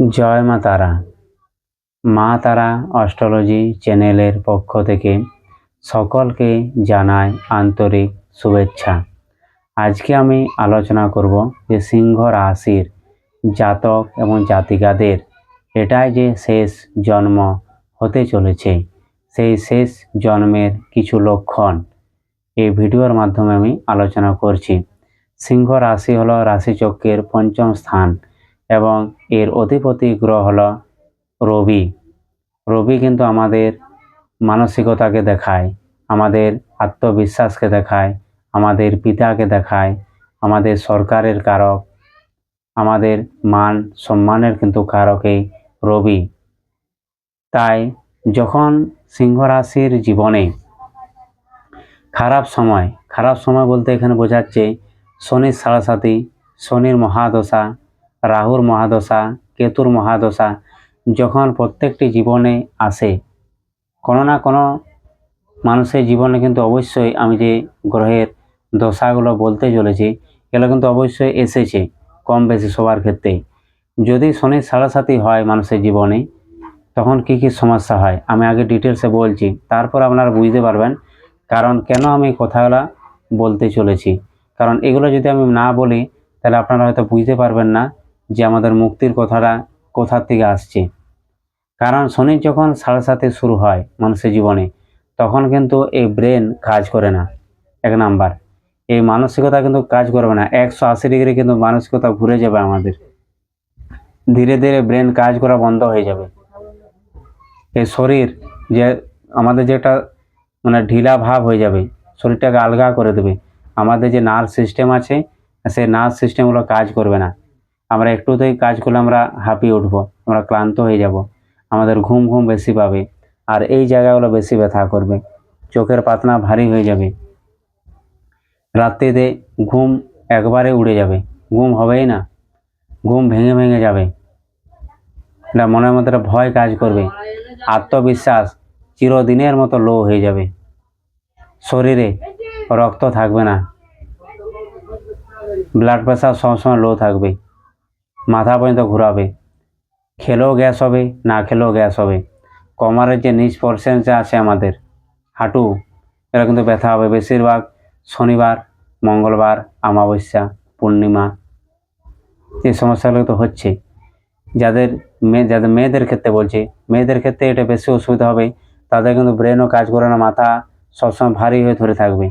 জয় মা তারা। মা তারা অস্ট্রোলজি চ্যানেলের পক্ষ থেকে সকলকে জানাই আন্তরিক শুভেচ্ছা। আজকে আমি আলোচনা করব যে সিংহ রাশির জাতক এবং জাতিকাদের এটাই যে শেষ জন্ম হতে চলেছে, সেই শেষ জন্মের কিছু লক্ষণ এই ভিডিওর মাধ্যমে আমি আলোচনা করছি। সিংহ রাশি হলো রাশিচক্রের পঞ্চম স্থান এবং এর অধিপতি গ্রহ হলো রবি। রবি কিন্তু আমাদের মানসিকতাকে দেখায়, আমাদের আত্মবিশ্বাসকে দেখায়, আমাদের পিতাকে দেখায়, আমাদের সরকারের কারক, আমাদের মান সম্মানের কিন্তু কারক এই রবি। তাই যখন সিংহ রাশির জীবনে খারাপ সময় খারাপ সময় বলতে এখানে বোঝাচ্ছে শনির সাড়াসাতি শনির মহাদশা রাহুর মহাদশা, কেতুর মহাদশা যখন প্রত্যেকটি জীবনে আসে, কোনো না কোনো মানুষের জীবনে কিন্তু অবশ্যই আমি যে গ্রহের দশাগুলো বলতে চলেছি, এগুলো কিন্তু অবশ্যই এসেছে কম বেশি সবার ক্ষেত্রে যদি শনির সাড়াসাতি হয় মানুষের জীবনে, তখন কি কি সমস্যা হয়? আমি আগে ডিটেলসে বলছি, তারপর আপনারা বুঝতে পারবেন কারণ কেন আমি কথাগুলো বলতে চলেছি। কারণ এগুলো যদি আমি না বলি, তাহলে আপনারা হয়তো বুঝতে পারবেন না যে আমাদের মুক্তির কথাটা কোথার থেকে আসছে। কারণ শনির যখন সাড়ে সাথে শুরু হয় মানুষের জীবনে, তখন কিন্তু এই ব্রেন কাজ করে না। এক নাম্বার, এই মানসিকতা কিন্তু কাজ করবে না। একশো আশি ডিগ্রি কিন্তু মানসিকতা ঘুরে যাবে আমাদের। ধীরে ধীরে ব্রেন কাজ করা বন্ধ হয়ে যাবে। এই শরীর যে, আমাদের যেটা মানে ঢিলা ভাব হয়ে যাবে, শরীরটাকে আলগা করে দেবে। আমাদের যে নার্ভ সিস্টেম আছে, সেই নার্ভ সিস্টেমগুলো কাজ করবে না। আমরা একটুতেই কাজ করলে আমরা হাঁপিয়ে উঠবো, আমরা ক্লান্ত হয়ে যাব, আমাদের ঘুম ঘুম বেশি পাবে, আর এই জায়গাগুলো বেশি ব্যথা করবে, চোখের পাতনা ভারী হয়ে যাবে। রাত্রিতে ঘুম একবারে উড়ে যাবে, ঘুম হবেই না, ঘুম ভেঙে ভেঙে যাবে। এটা মনের মধ্যে ভয় কাজ করবে, আত্মবিশ্বাস চিরদিনের মতো লো হয়ে যাবে। শরীরে রক্ত থাকবে না ব্লাড প্রেশার সবসময় লো থাকবে। মাথা পর্যন্ত ঘোরাবে। খেলেও গ্যাস হবে, না খেলেও গ্যাস হবে। কমারের যে নিচ পোর্শন যে আছে আমাদের, হাঁটু এটা কিন্তু ব্যথা হবে। বেশিরভাগ শনিবার, মঙ্গলবার, অমাবস্যা, পূর্ণিমা, এই সমস্যাগুলো তো হচ্ছে। যাদের মেয়ে যাদের মেয়েদের ক্ষেত্রে বলছি, মেয়েদের ক্ষেত্রে এটা বেশি অসুবিধা হবে। তাদের কিন্তু ব্রেনও কাজ করে না, মাথা সবসময় ভারী হয়ে ধরে থাকবে।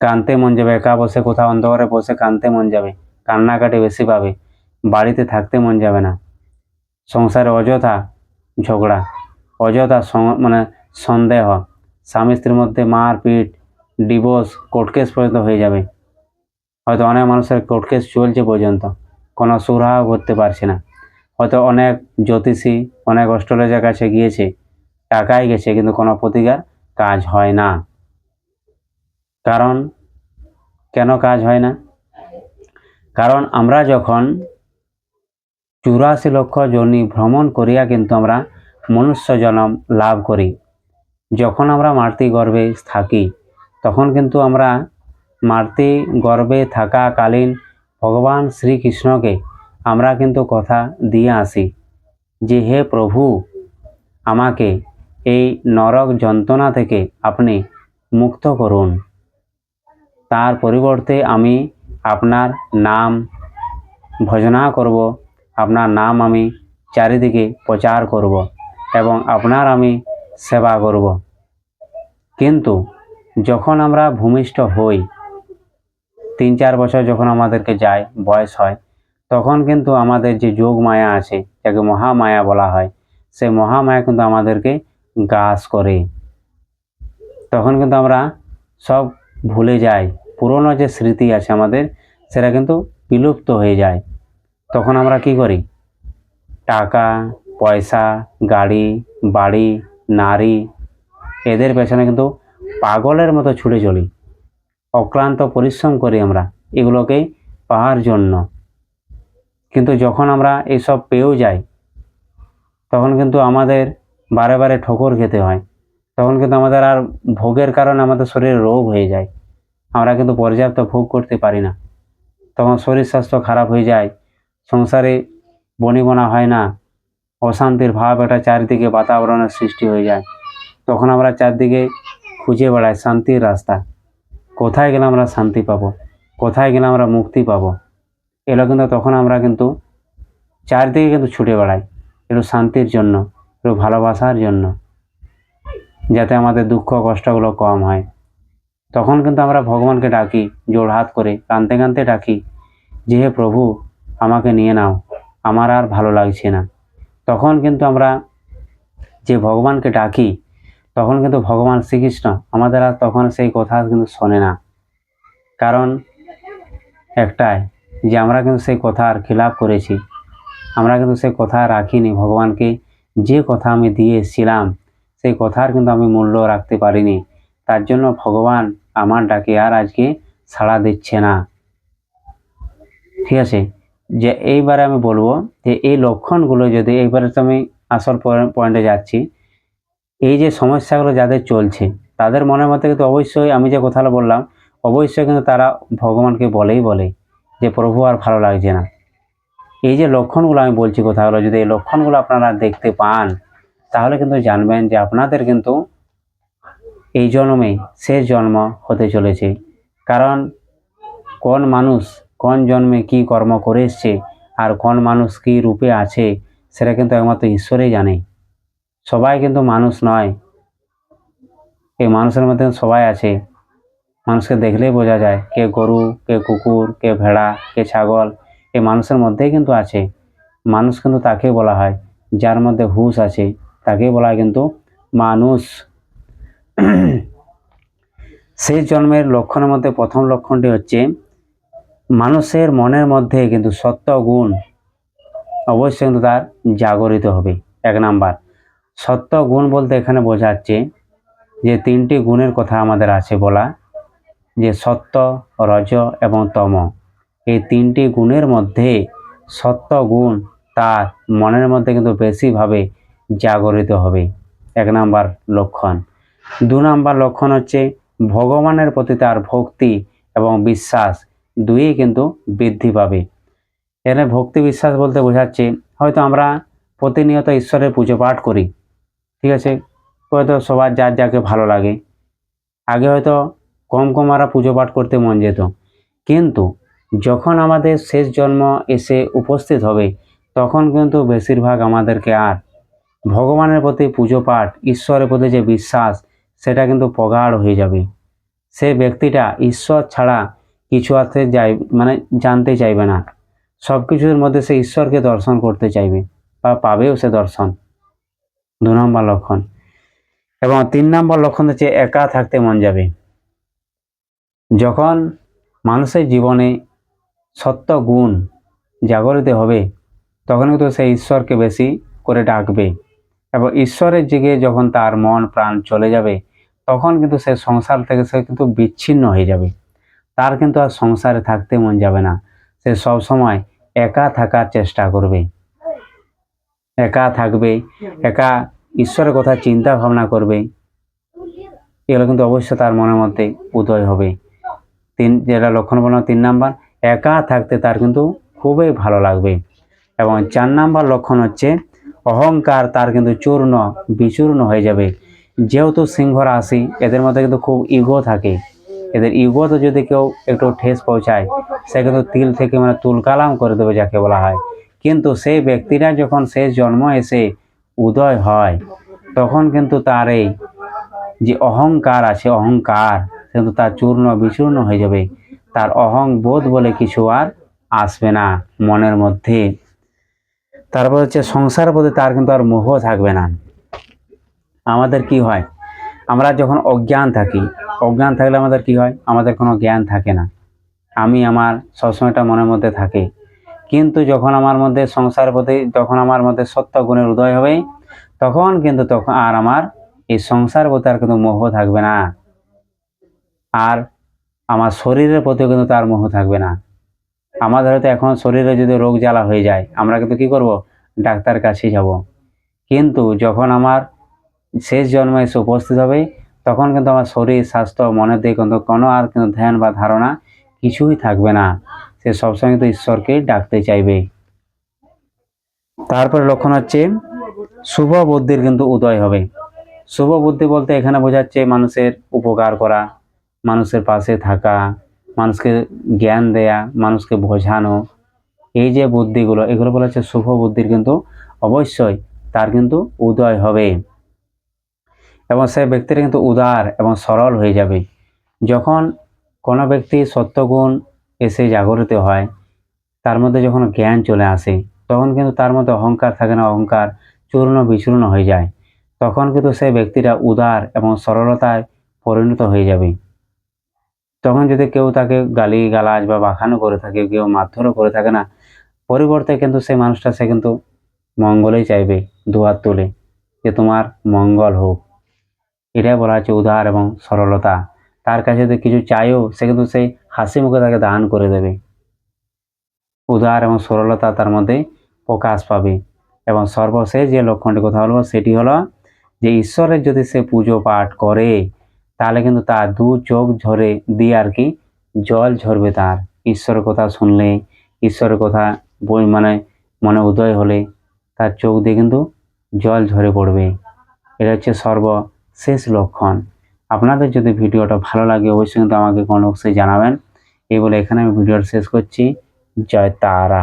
কানতে মন যাবে, একা বসে কোথাও অন্ধকারে বসে কানতে মন যাবে। কান্নাকাটি বেশি পাবে। বাড়িতে থাকতে মন যাবে না। সংসারে অযথা ঝগড়া, অযথা মানে সন্দেহ। স্বামী স্ত্রীর মধ্যে মারপিট, ডিভোর্স, কোর্ট কেস পর্যন্ত হয়ে যাবে। হয়তো অনেক মানুষের কোর্ট কেস চলছে পর্যন্ত। কোনো সুরাহা করতে পারছে না। হয়তো অনেক জ্যোতিষী, অনেক অস্ট্রোলজার কাছে গিয়েছে টাকাই গেছে, কিন্তু কোনো প্রতিকার কাজ হয় না। কারণ কেন কাজ হয় না? কারণ আমরা যখন চুরাশি লক্ষ জনি ভ্রমণ করিয়া কিন্তু আমরা মনুষ্য জন্ম লাভ করি, যখন আমরা মাতৃ গর্ভে থাকি, তখন কিন্তু আমরা মাতৃ গর্ভে থাকাকালীন ভগবান শ্রীকৃষ্ণকে আমরা কিন্তু কথা দিয়ে আসি যে, হে প্রভু, আমাকে এই নরক যন্ত্রণা থেকে আপনি মুক্ত করুন। তার পরিবর্তে আমি আপনার নাম ভজনা করব, আপনার নাম আমি চারিদিকে প্রচার করব এবং আপনার আমি সেবা করব। কিন্তু যখন আমরা ভূমিষ্ঠ হই তিন চার বছর যখন আমাদেরকে যায়, বয়স হয়, তখন কিন্তু আমাদের যে যোগ মায়া আছে, যাকে মহামায়া বলা হয়, সেই মহামায়া কিন্তু আমাদেরকে গ্রাস করে। তখন কিন্তু আমরা সব ভুলে যাই, পুরনো যে স্মৃতি আছে আমাদের সেটা কিন্তু বিলুপ্ত হয়ে যায়। তখন আমরা কি করি? টাকা, পয়সা, গাড়ি, বাড়ি, নারী, এদের পেছনে কিন্তু পাগলের মতো ছুটে চলি। অক্লান্ত পরিশ্রম করি আমরা এগুলোকে পাওয়ার জন্য। কিন্তু যখন আমরা এসব পেয়েও যাই, তখন কিন্তু আমাদের বারে বারে ঠোকর খেতে হয়। তখন কিন্তু আমাদের আর ভোগের কারণে আমাদের শরীরে রোগ হয়ে যায়। আমরা কিন্তু পর্যাপ্ত ভোগ করতে পারি না। তখন শরীর স্বাস্থ্য খারাপ হয়ে যায়। সংসারে বনিবনা হয় না। অশান্তির ভাব একটা চারিদিকে বাতাবরণের সৃষ্টি হয়ে যায়। তখন আমরা চারদিকে খুঁজে বেড়াই শান্তির রাস্তা। কোথায় গেলে আমরা শান্তি পাবো? কোথায় গেলে আমরা মুক্তি পাবো? এগুলো কিন্তু তখন আমরা কিন্তু চারদিকে কিন্তু ছুটে বেড়াই। একটু শান্তির জন্য একটু ভালোবাসার জন্য, যাতে আমাদের দুঃখ কষ্টগুলো কম হয়। তখন কিন্তু আমরা ভগবানকে ডাকি, জোড় হাত করে কানতে কানতে ডাকি, যে হে প্রভু, আমাকে নিয়ে নাও, আমার আর ভালো লাগছে না। তখন কিন্তু আমরা যে ভগবানকে ডাকি, তখন কিন্তু ভগবান শ্রীকৃষ্ণ আমাদের আর তখন সেই কথা কিন্তু শোনে না। কারণ একটাই যে আমরা কিন্তু সেই কথার খিলাপ করেছি, আমরা কিন্তু সেই কথা রাখিনি, ভগবানকে যে কথা আমি দিয়েছিলাম সেই কথার কিন্তু আমি মূল্য রাখতে পারিনি। তার জন্য ভগবান আমার ডাকে আর আজকে সাড়া দিচ্ছে না। ঠিক আছে? যে এইবারে আমি বলব যে এই লক্ষণগুলো যদি এইবারে তো আমি আসল পয়েন্টে যাচ্ছি, এই যে সমস্যাগুলো যাদের চলছে, তাদের মনের মধ্যে কিন্তু অবশ্যই আমি যে কথাটা বললাম, অবশ্যই কিন্তু তারা ভগবানকে বলেই বলে যে প্রভু আর ভালো লাগছে না। এই যে লক্ষণগুলো আমি বলছি কথাগুলো, যদি এই লক্ষণগুলো আপনারা দেখতে পান, তাহলে কিন্তু জানবেন যে আপনাদের কিন্তু এই জন্মে শেষ জন্ম হতে চলেছে। কারণ কোন মানুষ কোন জন্মে কি কর্ম করে এসছে আর কোন মানুষ কি রূপে আছে, সেটা কিন্তু একমাত্র ঈশ্বরই জানে। সবাই কিন্তু মানুষ নয়। এই মানুষের মধ্যে সবাই আছে। মানুষকে দেখলেই বোঝা যায় কে গরু, কে কুকুর, কে ভেড়া, কে ছাগল এই মানুষের মধ্যেই কিন্তু আছে। মানুষ কিন্তু তাকে বলা হয়, যার মধ্যে হুশ আছে, তাকেই বলা হয় কিন্তু মানুষ। সেই জন্মের লক্ষণের মধ্যে প্রথম লক্ষণটি হচ্ছে, মানুষের মনের মধ্যে কিন্তু সত্য গুণ অবশ্যই কিন্তু তার জাগরিত হবে। এক নাম্বার, সত্য গুণ বলতে এখানে বোঝাচ্ছে যে তিনটি গুণের কথা আমাদের আছে বলা, যে সত্য, রজ এবং তম। এই তিনটি গুণের মধ্যে সত্য গুণ তার মনের মধ্যে কিন্তু বেশিভাবে জাগরিত হবে। এক নাম্বার লক্ষণ দু নম্বর লক্ষণ হচ্ছে ভগবানের প্রতি তার ভক্তি এবং বিশ্বাস দুইই কিন্তু বৃদ্ধি পাবে। এখানে ভক্তি বিশ্বাস বলতে বোঝাচ্ছে হয়তো আমরা প্রতিনিয়ত ঈশ্বরের পুজো পাঠ করি, ঠিক আছে? হয়তো সবার যার যাকে ভালো লাগে। আগে হয়তো কম কম আমরা পুজো পাঠ করতে মন যেত। কিন্তু যখন আমাদের শেষ জন্ম এসে উপস্থিত হবে, তখন কিন্তু বেশিরভাগ আমাদেরকে আর ভগবানের প্রতি পুজো পাঠ, ঈশ্বরের প্রতি যে বিশ্বাস সেটা কিন্তু প্রগাঢ় হয়ে যাবে। সে ব্যক্তিটা ঈশ্বর ছাড়া কিছু আছে যাই মানে জানতে চাইবে না। সব কিছুর মধ্যে সে ঈশ্বরকে দর্শন করতে চাইবে বা পাবেও সে দর্শন। দু নম্বর লক্ষণ। এবং তিন নম্বর লক্ষণ হচ্ছে একা থাকতে মন যাবে। যখন মানুষের জীবনে সত্য গুণ জাগরিত হবে তখন কিন্তু সে ঈশ্বরকে বেশি করে ডাকবে। এবং ঈশ্বরের দিকে যখন তার মন, প্রাণ চলে যাবে তখন কিন্তু সে সংসার থেকে সে কিন্তু বিচ্ছিন্ন হয়ে যাবে। তার কিন্তু আর সংসারে থাকতে মন যাবে না। সে সব সময় একা থাকার চেষ্টা করবে। একা থাকবে, একা ঈশ্বরের কথা চিন্তা ভাবনা করবে। এগুলো কিন্তু অবশ্যই তার মনের মধ্যে উদয় হবে। তিন, যেটা লক্ষণ বললাম তিন নাম্বার, একা থাকতে তার কিন্তু খুবই ভালো লাগবে। এবং চার নাম্বার লক্ষণ হচ্ছে, অহংকার তার কিন্তু চূর্ণ, বিচূর্ণ হয়ে যাবে। যেহেতু সিংহ রাশি এদের মধ্যে কিন্তু খুব ইগো থাকে। এদের ইগোতে যদি কেউ একটু ঠেস পৌঁছায়, সে কিন্তু তিল থেকে মানে তুলকালাম করে দেবে যাকে বলা হয়। কিন্তু সেই ব্যক্তিরা যখন শেষ জন্ম এসে উদয় হয়, তখন কিন্তু তার এই যে অহংকার আছে, অহংকার কিন্তু তার চূর্ণ বিচূর্ণ হয়ে যাবে। তার অহং বোধ বলে কিছু আর আসবে না মনের মধ্যে। তারপর হচ্ছে সংসার প্রতি তার কিন্তু আর মোহ থাকবে না। আমাদের কি হয়? আমরা যখন অজ্ঞান থাকি, অজ্ঞান থাকলে আমাদের কি হয়? আমাদের কোনো জ্ঞান থাকে না। আমি আমার সবসময়টা মনের মধ্যে থাকে। কিন্তু যখন আমার মধ্যে সংসার প্রতি, যখন আমার মধ্যে সত্য গুণের উদয় হবে, তখন কিন্তু তখন আর আমার এই সংসার প্রতি আর কিন্তু মোহ থাকবে না। আর আমার শরীরের প্রতি কিন্তু তার মোহ থাকবে না। আমাদের হয়তো এখন শরীরে যদি রোগ জ্বালা হয়ে যায়, আমরা কিন্তু কি করব? ডাক্তার কাছে যাব। কিন্তু যখন আমার শেষ জন্মে এসে উপস্থিত হবে তখন কিন্তু আমার শরীর, স্বাস্থ্য, মনের দিকে কিন্তু কোনো আর কিন্তু ধ্যান বা ধারণা কিছুই থাকবে না। সে সবসময় কিন্তু ঈশ্বরকে ডাকতে চাইবে। তারপরে লক্ষণ হচ্ছে, শুভ বুদ্ধির কিন্তু উদয় হবে। শুভ বুদ্ধি বলতে এখানে বোঝাচ্ছে মানুষের উপকার করা, মানুষের পাশে থাকা, মানুষকে জ্ঞান দেয়া, মানুষকে বোঝানো। এই যে বুদ্ধিগুলো, এগুলো বলা হচ্ছে শুভ বুদ্ধির কিন্তু অবশ্যই তার কিন্তু উদয় হবে। এবং সেই ব্যক্তিটা কিন্তু উদার এবং সরল হয়ে যাবে। যখন কোনো ব্যক্তি সত্যগুণ এসে জাগরিত হয়, তার মধ্যে যখন জ্ঞান চলে আসে, তখন কিন্তু তার মধ্যে অহংকার থাকে না, অহংকার চূর্ণ বিচূর্ণ হয়ে যায়। তখন কিন্তু সেই ব্যক্তিটা উদার এবং সরলতায় পরিণত হয়ে যাবে। তখন যদি কেউ তাকে গালি গালাজ বা বাখানো করে থাকে, কেউ মারধরও করে থাকে না, পরিবর্তে কিন্তু সেই মানুষটা সে কিন্তু মঙ্গলেই চাইবে দুহাত তুলে, যে তোমার মঙ্গল হোক। এটাই বলা হচ্ছে উদার এবং সরলতা। তার কাছে যদি কিছু চাইও সে কিন্তু সেই হাসি মুখে তাকে দান করে দেবে। উদার এবং সরলতা তার মধ্যে প্রকাশ পাবে এবং সর্বশেষ যে লক্ষণটি কথা বলব, সেটি হলো যে ঈশ্বরের যদি সে পুজো পাঠ করে, তাহলে কিন্তু তার দু চোখ ঝরে দিয়ে আর কি জল ঝরবে তার। ঈশ্বরের কথা শুনলে, ঈশ্বরের কথা বই মানে মনে উদয় হলে তার চোখ দিয়ে কিন্তু জল ঝরে পড়বে। এটা হচ্ছে সর্বশেষ লক্ষণ। আপনাদের যদি ভিডিওটা ভালো লাগে, অবশ্যই কিন্তু আমাকে কমেন্ট বক্সে জানাবেন। এই বলে এখানে আমি ভিডিওটা শেষ করছি। জয় তারা।